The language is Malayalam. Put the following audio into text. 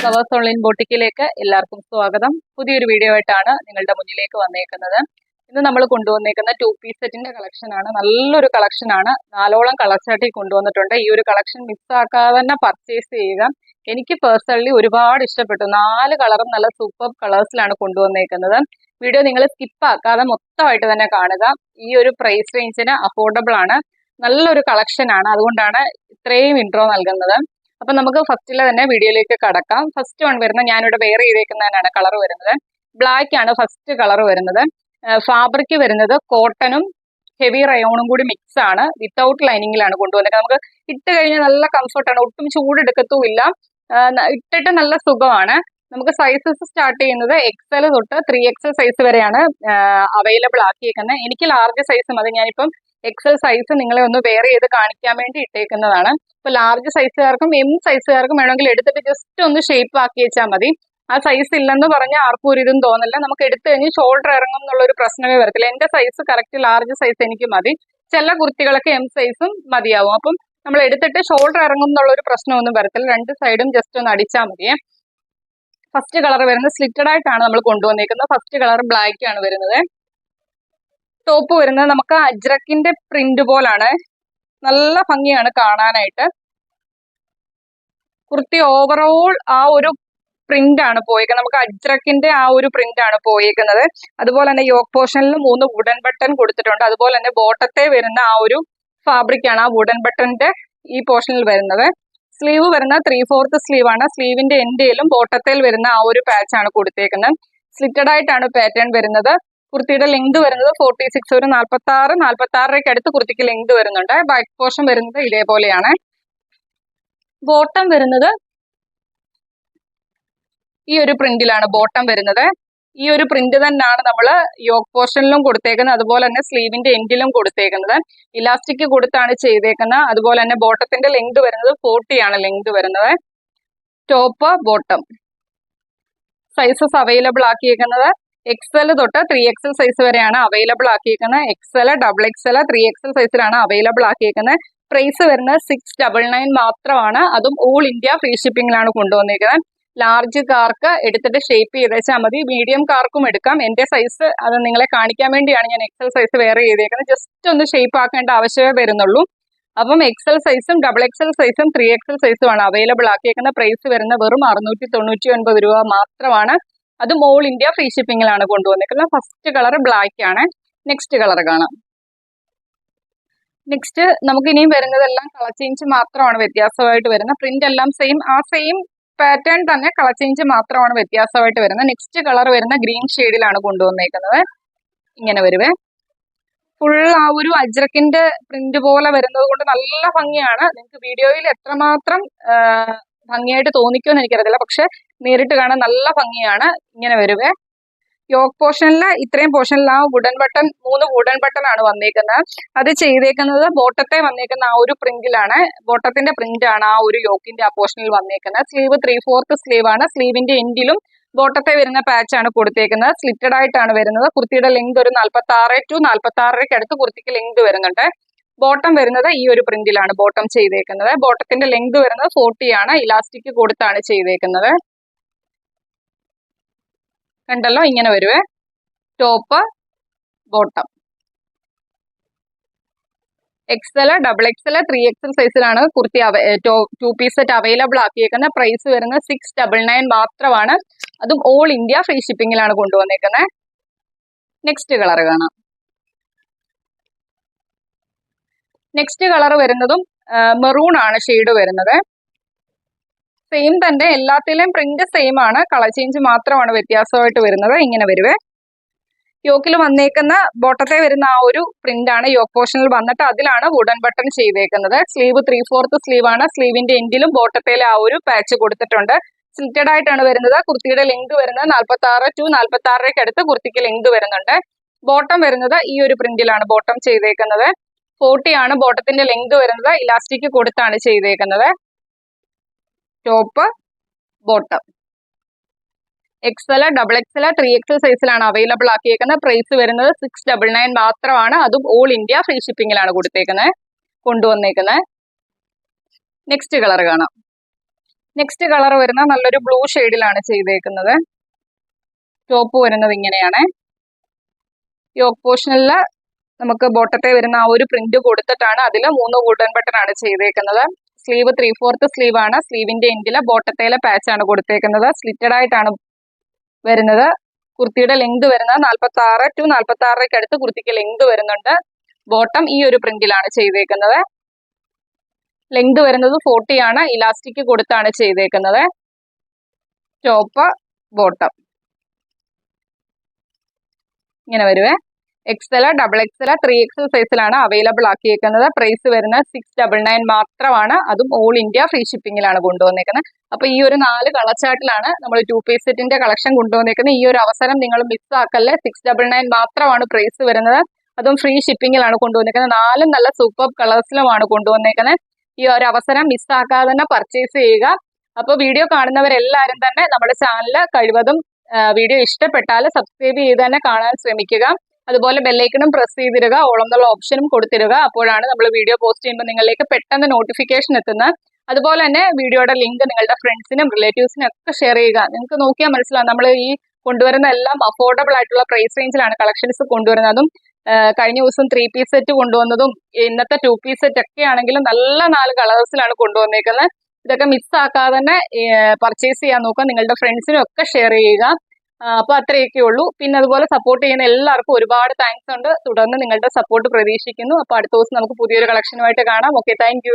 ഫ്ലവേഴ്സ് ഓൺലൈൻ ബോട്ടിക്കിലേക്ക് എല്ലാവർക്കും സ്വാഗതം. പുതിയൊരു വീഡിയോ ആയിട്ടാണ് നിങ്ങളുടെ മുന്നിലേക്ക് വന്നേക്കുന്നത്. ഇന്ന് നമ്മൾ കൊണ്ടുവന്നേക്കുന്ന ടു പീസ് സെറ്റിന്റെ കളക്ഷൻ ആണ്. നല്ലൊരു കളക്ഷൻ ആണ്. നാലോളം കളർ ചാർട്ടി കൊണ്ടുവന്നിട്ടുണ്ട്. ഈ ഒരു കളക്ഷൻ മിസ്സാക്കാതെ തന്നെ പർച്ചേസ് ചെയ്യുക. എനിക്ക് പേഴ്സണലി ഒരുപാട് ഇഷ്ടപ്പെട്ടു. നാല് കളറും നല്ല സൂപ്പർ കളേഴ്സിലാണ് കൊണ്ടുവന്നേക്കുന്നത്. വീഡിയോ നിങ്ങൾ സ്കിപ്പ് ആക്കാതെ മൊത്തമായിട്ട് തന്നെ കാണുക. ഈ ഒരു പ്രൈസ് റേഞ്ചിന് അഫോർഡബിൾ ആണ്. നല്ലൊരു കളക്ഷൻ ആണ്. അതുകൊണ്ടാണ് ഇത്രയും ഇൻട്രോ നൽകുന്നത്. അപ്പൊ നമുക്ക് ഫസ്റ്റിലെ തന്നെ വീഡിയോയിലേക്ക് കടക്കാം. ഫസ്റ്റ് വൺ വരുന്ന ഞാനിവിടെ വേറെ ചെയ്തേക്കുന്നതിനാണ് കളർ വരുന്നത്. ബ്ലാക്ക് ആണ് ഫസ്റ്റ് കളർ വരുന്നത്. ഫാബ്രിക് വരുന്നത് കോട്ടനും ഹെവി റയോണും കൂടി മിക്സ് ആണ്. വിത്തൗട്ട് ലൈനിങ്ങിലാണ് കൊണ്ടുവന്നത്. നമുക്ക് ഇട്ട് കഴിഞ്ഞാൽ നല്ല കംഫർട്ടാണ് ഒട്ടും ചൂടെടുക്കത്തുമില്ല. ഇട്ടിട്ട് നല്ല സുഖമാണ്. നമുക്ക് സൈസസ് സ്റ്റാർട്ട് ചെയ്യുന്നത് എക്സൽ തൊട്ട് ത്രീ എക്സൽ സൈസ് വരെയാണ് അവൈലബിൾ ആക്കിയേക്കുന്നത്. എനിക്ക് ലാർജ് സൈസ് മതി. ഞാനിപ്പം എക്സൽ സൈസ് നിങ്ങളെ ഒന്ന് വെയർ ചെയ്ത് കാണിക്കാൻ വേണ്ടി ഇട്ടേക്കുന്നതാണ്. ഇപ്പൊ ലാർജ് സൈസുകാർക്കും എം സൈസുകാർക്കും വേണമെങ്കിൽ എടുത്തിട്ട് ജസ്റ്റ് ഒന്ന് ഷേപ്പ് ആക്കി വെച്ചാൽ മതി. ആ സൈസ് ഇല്ലെന്ന് പറഞ്ഞാൽ ആർക്കും ഒരു ഇതും തോന്നില്ല. നമുക്ക് എടുത്തു കഴിഞ്ഞ് ഷോൾഡർ ഇറങ്ങും എന്നുള്ള ഒരു പ്രശ്നമേ വരത്തില്ല. എന്റെ സൈസ് കറക്റ്റ് ലാർജ് സൈസ് എനിക്ക് മതി. ചില കുർത്തികളൊക്കെ എം സൈസും മതിയാവും. അപ്പം നമ്മൾ എടുത്തിട്ട് ഷോൾഡർ ഇറങ്ങും എന്നുള്ള ഒരു പ്രശ്നമൊന്നും വരത്തില്ല. രണ്ട് സൈഡും ജസ്റ്റ് ഒന്ന് അടിച്ചാൽ മതിയേ. ഫസ്റ്റ് കളർ വരുന്നത് സ്ലിറ്റഡ് ആയിട്ടാണ് നമ്മൾ കൊണ്ടുവന്നേക്കുന്നത്. ഫസ്റ്റ് കളർ ബ്ലാക്ക് ആണ് വരുന്നത്. ടോപ്പ് വരുന്നത് നമുക്ക് അജ്രക്കിന്റെ പ്രിന്റ് പോലാണ്. നല്ല ഭംഗിയാണ് കാണാനായിട്ട്. കുർത്തി ഓവറോൾ ആ ഒരു പ്രിന്റ് ആണ് പോയേക്കുന്നത്. നമുക്ക് അജ്രക്കിന്റെ ആ ഒരു പ്രിന്റ് ആണ് പോയേക്കുന്നത്. അതുപോലെ തന്നെ യോക്ക് പോർഷനിൽ മൂന്ന് വുഡൻ ബട്ടൺ കൊടുത്തിട്ടുണ്ട്. അതുപോലെ തന്നെ ബോട്ടത്തെ വരുന്ന ആ ഒരു ഫാബ്രിക് ആണ് ആ വുഡൻ ബട്ടന്റെ ഈ പോർഷനിൽ വരുന്നത്. സ്ലീവ് വരുന്ന ത്രീ ഫോർത്ത് സ്ലീവ് ആണ്. സ്ലീവിന്റെ എൻഡയിലും ബോട്ടത്തിൽ വരുന്ന ആ ഒരു പാച്ച് ആണ് കൊടുത്തേക്കുന്നത്. സ്ലിറ്റഡ് ആയിട്ടാണ് പാറ്റേൺ വരുന്നത്. കുർത്തിയുടെ ലെങ്ത് വരുന്നത് ഫോർട്ടി സിക്സ് ഒരു നാൽപ്പത്തി ആറ് നാൽപ്പത്തി ആറരയ്ക്ക് അടുത്ത് കുർത്തിക്ക് ലെങ്ത് വരുന്നുണ്ട്. ബാക്ക് പോർഷൻ വരുന്നത് ഇതേപോലെയാണ്. ബോട്ടം വരുന്നത് ഈ ഒരു പ്രിന്റിലാണ് ബോട്ടം വരുന്നത്. ഈ ഒരു പ്രിന്റ് തന്നെയാണ് നമ്മൾ യോക്ക് പോർഷനിലും കൊടുത്തേക്കുന്നത് അതുപോലെ തന്നെ സ്ലീവിന്റെ എൻഡിലും കൊടുത്തേക്കുന്നത്. ഇലാസ്റ്റിക് കൊടുത്താണ് ചെയ്തേക്കുന്നത് അതുപോലെ തന്നെ ബോട്ടത്തിന്റെ ലെങ്ത് വരുന്നത് ഫോർട്ടി ആണ് ലെങ്ത് വരുന്നത്. ടോപ്പ് ബോട്ടം സൈസസ് അവൈലബിൾ ആക്കിയേക്കുന്നത്. എക്സൽ തൊട്ട് ത്രീ എക്സൽ സൈസ് വരെയാണ് available ആക്കിയിരിക്കുന്നത് XL double XL three XL സൈസിലാണ് അവൈലബിൾ ആക്കിയിരിക്കുന്നത് പ്രൈസ് വരുന്നത് സിക്സ് ഡബിൾ നയൻ മാത്രമാണ്. അതും ഓൾ ഇന്ത്യ ഫ്രീ ഷിപ്പിംഗിലാണ് കൊണ്ടുവന്നിരിക്കുന്നത് ലാർജ് കാർക്ക് എടുത്തിട്ട് ഷേപ്പ് ചെയ്ത് വെച്ചാൽ മതി. മീഡിയം കാർക്കും എടുക്കാം. എന്റെ സൈസ് അത് നിങ്ങളെ കാണിക്കാൻ വേണ്ടിയാണ് ഞാൻ എക്സൽ സൈസ് വേറെ ചെയ്തേക്കുന്നത്. ജസ്റ്റ് ഒന്ന് ഷേപ്പ് ആക്കേണ്ട ആവശ്യമേ വരുന്നുള്ളൂ. അപ്പം എക്സൽ സൈസും ഡബിൾ എക്സൽ സൈസും ത്രീ എക്സൽ സൈസും ആണ് അവൈലബിൾ ആക്കിയേക്കുന്ന പ്രൈസ് വരുന്ന വെറും അറുന്നൂറ്റി തൊണ്ണൂറ്റി ഒൻപത് രൂപ മാത്രമാണ്. അതും മോൾ ഇന്ത്യ ഫ്രീ ഷിപ്പിംഗിലാണ് കൊണ്ടുവന്നിരിക്കുന്നത്. ഫസ്റ്റ് കളർ ബ്ലാക്ക് ആണ്. നെക്സ്റ്റ് കളർ കാണാം. നെക്സ്റ്റ് നമുക്ക് ഇനിയും വരുന്നതെല്ലാം കളർ ചേഞ്ച് മാത്രമാണ് വ്യത്യാസമായിട്ട് വരുന്നത്. പ്രിന്റ് എല്ലാം സെയിം ആ സെയിം പാറ്റേൺ തന്നെ കളർ ചേഞ്ച് മാത്രമാണ് വ്യത്യാസമായിട്ട് വരുന്നത്. നെക്സ്റ്റ് കളർ വരുന്ന ഗ്രീൻ ഷെയ്ഡിലാണ് കൊണ്ടുവന്നേക്കുന്നത് ഇങ്ങനെ വരുവേ. ഫുൾ ആ ഒരു അജ്രക്കിന്റെ പ്രിന്റ് പോലെ വരുന്നത് കൊണ്ട് നല്ല ഭംഗിയാണ്. നിങ്ങൾക്ക് വീഡിയോയിൽ എത്രമാത്രം ഭംഗിയായിട്ട് തോന്നിക്കുമെന്ന് എനിക്കറിയത്തില്ല. പക്ഷെ നേരിട്ട് കാണാൻ നല്ല ഭംഗിയാണ് ഇങ്ങനെ വരുവേ. യോക്ക് പോർഷനിൽ ഇത്രയും പോർഷനിൽ ആ വുഡൻ ബട്ടൺ മൂന്ന് വുഡൻ ബട്ടൺ ആണ് വന്നേക്കുന്നത്. അത് ചെയ്തേക്കുന്നത് ബോട്ടത്തെ വന്നേക്കുന്ന ആ ഒരു പ്രിന്റിലാണ്. ബോട്ടത്തിന്റെ പ്രിന്റ് ആണ് ആ ഒരു യോക്കിന്റെ ആ പോർഷനിൽ വന്നേക്കുന്നത്. സ്ലീവ് ത്രീ ഫോർത്ത് സ്ലീവ് ആണ്. സ്ലീവിന്റെ എൻഡിലും ബോട്ടത്തെ വരുന്ന പാച്ച് ആണ് കൊടുത്തേക്കുന്നത്. സ്ലിറ്റഡ് ആയിട്ടാണ് വരുന്നത്. കുർത്തിയുടെ ലെങ്ത് ഒരു നാൽപ്പത്തി ആറ് ടു നാൽപ്പത്തി ആറരയ്ക്ക് അടുത്ത് കുർത്തിക്ക് ലെങ്ത് വരുന്നുണ്ട്. ബോട്ടം വരുന്നത് ഈ ഒരു പ്രിന്റിലാണ് ബോട്ടം ചെയ്തേക്കുന്നത്. ബോട്ടത്തിന്റെ ലെങ്ത് വരുന്നത് ഫോർട്ടി ആണ്. ഇലാസ്റ്റിക് കൊടുത്താണ് ചെയ്തേക്കുന്നത്. കണ്ടല്ലോ ഇങ്ങനെ വരുവേ. Top bottom XL double XL three XL സൈസിലാണ് kurti two piece set available ആക്കിയേക്കുന്നത് price വരുന്നത് സിക്സ് ഡബിൾ നയൻ മാത്രമാണ്. അതും ഓൾ ഇന്ത്യ ഫ്രീ ഷിപ്പിംഗിലാണ് കൊണ്ടുവന്നേക്കുന്നത് നെക്സ്റ്റ് കളർ കാണാം. നെക്സ്റ്റ് കളർ വരുന്നതും മെറൂൺ ആണ് ഷെയ്ഡ് വരുന്നത്. സെയിം തന്നെ എല്ലാത്തിലെയും പ്രിന്റ് സെയിം ആണ്. കളർ ചേഞ്ച് മാത്രമാണ് വ്യത്യാസമായിട്ട് വരുന്നത്. ഇങ്ങനെ വരുവേ. യോക്കിൽ വന്നേക്കുന്ന ബോട്ടത്തെ വരുന്ന ആ ഒരു പ്രിന്റ് ആണ്. യോക്ക് പോർഷനിൽ വന്നിട്ട് അതിലാണ് വുഡൻ ബട്ടൺ ചെയ്തേക്കുന്നത്. സ്ലീവ് ത്രീ ഫോർത്ത് സ്ലീവ് ആണ് സ്ലീവിന്റെ എൻഡിലും ബോട്ടത്തേലെ ആ ഒരു പാച്ച് കൊടുത്തിട്ടുണ്ട്. സ്ലിറ്റഡ് ആയിട്ടാണ് വരുന്നത്. കുർത്തിയുടെ ലെങ്ത് വരുന്നത് നാൽപ്പത്തി ആറ് ടു നാൽപ്പത്തി ആറരയ്ക്ക് അടുത്ത് കുർത്തിക്ക് ലെങ്ത് വരുന്നുണ്ട്. ബോട്ടം വരുന്നത് ഈ ഒരു പ്രിന്റിലാണ് ബോട്ടം ചെയ്തേക്കുന്നത്. ഫോർട്ടി ആണ് ബോട്ടത്തിന്റെ ലെങ്ത് വരുന്നത്. ഇലാസ്റ്റിക് കൊടുത്താണ് ചെയ്തേക്കുന്നത്. Top bottom XL double XL three XL സൈസിലാണ് അവൈലബിൾ ആക്കിയേക്കുന്നത്. പ്രൈസ് വരുന്നത് സിക്സ് ഡബിൾ നയൻ മാത്രമാണ്. അതും ഓൾ ഇന്ത്യ ഫ്രീ ഷിപ്പിംഗിലാണ് കൊടുത്തേക്കുന്നത്. കൊണ്ടുവന്നേക്കുന്നത്. നെക്സ്റ്റ് കളർ കാണാം. നെക്സ്റ്റ് കളർ വരുന്ന നല്ലൊരു ബ്ലൂ ഷെയ്ഡിലാണ് ചെയ്തേക്കുന്നത്. ടോപ്പ് വരുന്നത് ഇങ്ങനെയാണ്. യോക്ക് പോർഷനിൽ നമുക്ക് ബോട്ടത്തെ വരുന്ന ആ ഒരു പ്രിന്റ് കൊടുത്തിട്ടാണ് അതിൽ മൂന്ന് വുഡൻ ബട്ടൺ ആണ് ചെയ്തേക്കുന്നത്. സ്ലീവ് ത്രീ ഫോർത്ത് സ്ലീവ് ആണ് സ്ലീവിന്റെ എൻഡിൽ ബോട്ടത്തേലെ പാച്ച് ആണ് കൊടുത്തേക്കുന്നത്. സ്ലിറ്റഡ് ആയിട്ടാണ് വരുന്നത്. കുർത്തിയുടെ ലെങ്ത് വരുന്നത് നാൽപ്പത്തി ആറ് ടു നാൽപ്പത്തി ആറരയ്ക്ക് അടുത്ത് കുർത്തിക്ക് ലെങ്ത് വരുന്നുണ്ട്. ബോട്ടം ഈ ഒരു പ്രിന്റിലാണ് ചെയ്തേക്കുന്നത്. ലെങ്ത് വരുന്നത് ഫോർട്ടി ആണ്. ഇലാസ്റ്റിക് കൊടുത്താണ് ചെയ്തേക്കുന്നത്. ടോപ്പ് ബോട്ടം ഇങ്ങനെ വരുവേ. XL double XL three XL സൈസിലാണ് അവൈലബിൾ ആക്കിയേക്കുന്നത്. പ്രൈസ് വരുന്ന സിക്സ് ഡബിൾ നയൻ മാത്രമാണ്. അതും ഓൾ ഇന്ത്യ ഫ്രീ ഷിപ്പിംഗിലാണ് കൊണ്ടുവന്നേക്കുന്നത്. അപ്പൊ ഈ ഒരു നാല് കളച്ചാട്ടിലാണ് നമ്മൾ ടു പീസ് സെറ്റിന്റെ കളക്ഷൻ കൊണ്ടുവന്നേക്കുന്നത്. ഈ ഒരു അവസരം നിങ്ങൾ മിസ് ആക്കല്ലേ. സിക്സ് ഡബിൾ നയൻ മാത്രമാണ് പ്രൈസ് വരുന്നത്. അതും ഫ്രീ ഷിപ്പിംഗിലാണ് കൊണ്ടുവന്നേക്കുന്നത്. നാലും നല്ല സൂപ്പർ കളേഴ്സിലുമാണ് കൊണ്ടുവന്നേക്കുന്നത്. ഈ ഒരു അവസരം മിസ് ആക്കാതെ തന്നെ പർച്ചേസ് ചെയ്യുക. അപ്പോൾ വീഡിയോ കാണുന്നവരെല്ലാവരും തന്നെ നമ്മുടെ ചാനൽ കഴിവതും വീഡിയോ ഇഷ്ടപ്പെട്ടാൽ സബ്സ്ക്രൈബ് ചെയ്ത് തന്നെ കാണാൻ ശ്രമിക്കുക. അതുപോലെ ബെല്ലൈക്കണും പ്രസ് ചെയ്തിരുക. ഓളം എന്നുള്ള ഓപ്ഷനും കൊടുത്തിരുക. അപ്പോഴാണ് നമ്മൾ വീഡിയോ പോസ്റ്റ് ചെയ്യുമ്പോൾ നിങ്ങളിലേക്ക് പെട്ടെന്ന് നോട്ടിഫിക്കേഷൻ എത്തുന്നത് അതുപോലെ തന്നെ വീഡിയോയുടെ ലിങ്ക് നിങ്ങളുടെ ഫ്രണ്ട്സിനും റിലേറ്റീവ്സിനും ഒക്കെ ഷെയർ ചെയ്യുക. നിങ്ങൾക്ക് നോക്കിയാൽ മനസ്സിലാവും. നമ്മൾ ഈ കൊണ്ടുവരുന്ന എല്ലാം അഫോർഡബിൾ ആയിട്ടുള്ള പ്രൈസ് റേഞ്ചിലാണ് കളക്ഷൻസ് കൊണ്ടുവരുന്നതും കഴിഞ്ഞ ദിവസം ത്രീ പീസ് സെറ്റ് കൊണ്ടുവന്നതും ഇന്നത്തെ ടു പീസ് സെറ്റ് ഒക്കെ ആണെങ്കിലും നല്ല നാല് കളേഴ്സിലാണ് കൊണ്ടുവന്നേക്കുന്നത്. ഇതൊക്കെ മിസ്സാക്കാതെ തന്നെ പർച്ചേസ് ചെയ്യാൻ നോക്കുക. നിങ്ങളുടെ ഫ്രണ്ട്സിനും ഒക്കെ ഷെയർ ചെയ്യുക. അപ്പൊ അത്രയൊക്കെ ഉള്ളൂ. പിന്നെ അതുപോലെ സപ്പോർട്ട് ചെയ്യുന്ന എല്ലാവർക്കും ഒരുപാട് താങ്ക്സ് ഉണ്ട്. തുടർന്ന് നിങ്ങളുടെ സപ്പോർട്ട് പ്രതീക്ഷിക്കുന്നു. അപ്പൊ അടുത്ത ദിവസം നമുക്ക് പുതിയൊരു കളക്ഷനുമായിട്ട് കാണാം. Okay thank